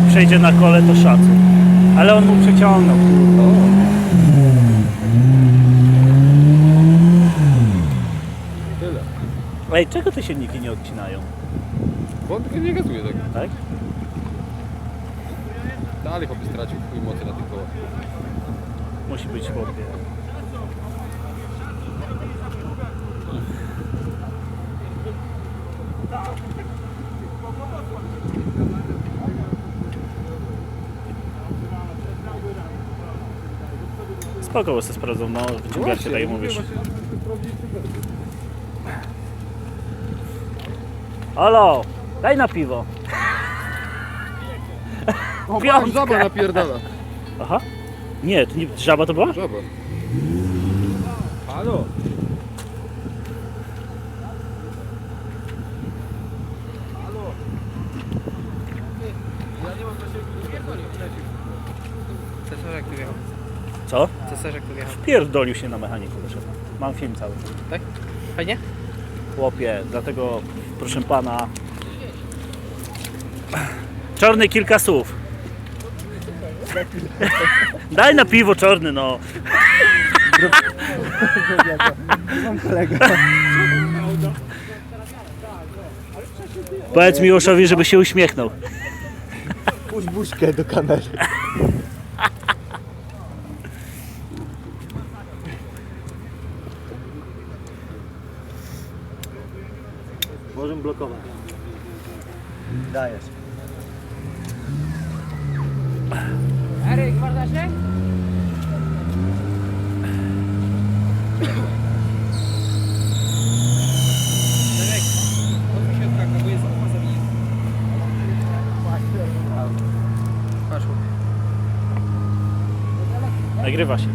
jak przejdzie na kole, to szacun. Ale on mu przeciągnął, kurwa. Tyle. Ej, czego te silniki nie odcinają, Bo on nie gazuje tak. tak? Dalej chłopie stracił chuj mocy na tych kołach. Musi być chłopie. Spoko, bo sobie sprawdzą, no, wyciągarkę, tak jak mówisz. Halo, daj na piwo. O, Piątka. żaba napierdala. Aha. Nie, to nie, żaba to była? Żaba. Halo? Tu wjechał. Co? Cesarzek tu wjechał. Pierdolił się na mechaniku, wyszedł. Mam film cały. Tak? Fajnie? Chłopie, dlatego proszę pana. Czarny kilka słów. Daj na piwo czarny, no. Powiedz Miłoszowi, żeby się uśmiechnął. Puść buźkę do kamery. Możemy blokować. Dajesz. Eryk, odwróć się od kaka, bo jest okno zawinięte. Patrz, chłopie. Nagrywa się.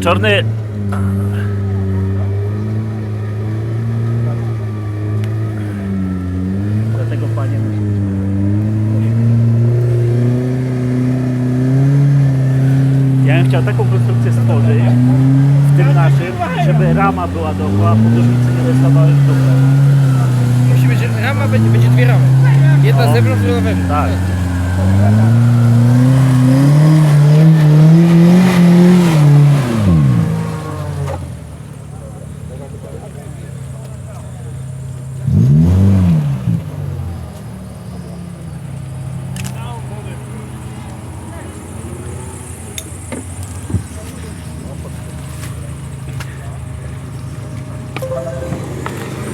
Czarny. Dlatego panie musi być. Ja bym chciał taką konstrukcję stworzyć w tym naszym, żeby rama była dookoła, podróżnicy nie dostawały w dupę. Musi być, rama będzie, będzie dwie ramy. Jedna No. z zewnątrz, druga wewnątrz. Tak.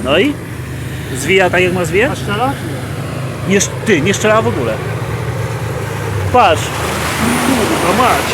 No i? Zwija tak jak ma zwijać? Szczela? Nie, ty, nie strzelała w ogóle. Patrz. Kurwa mać.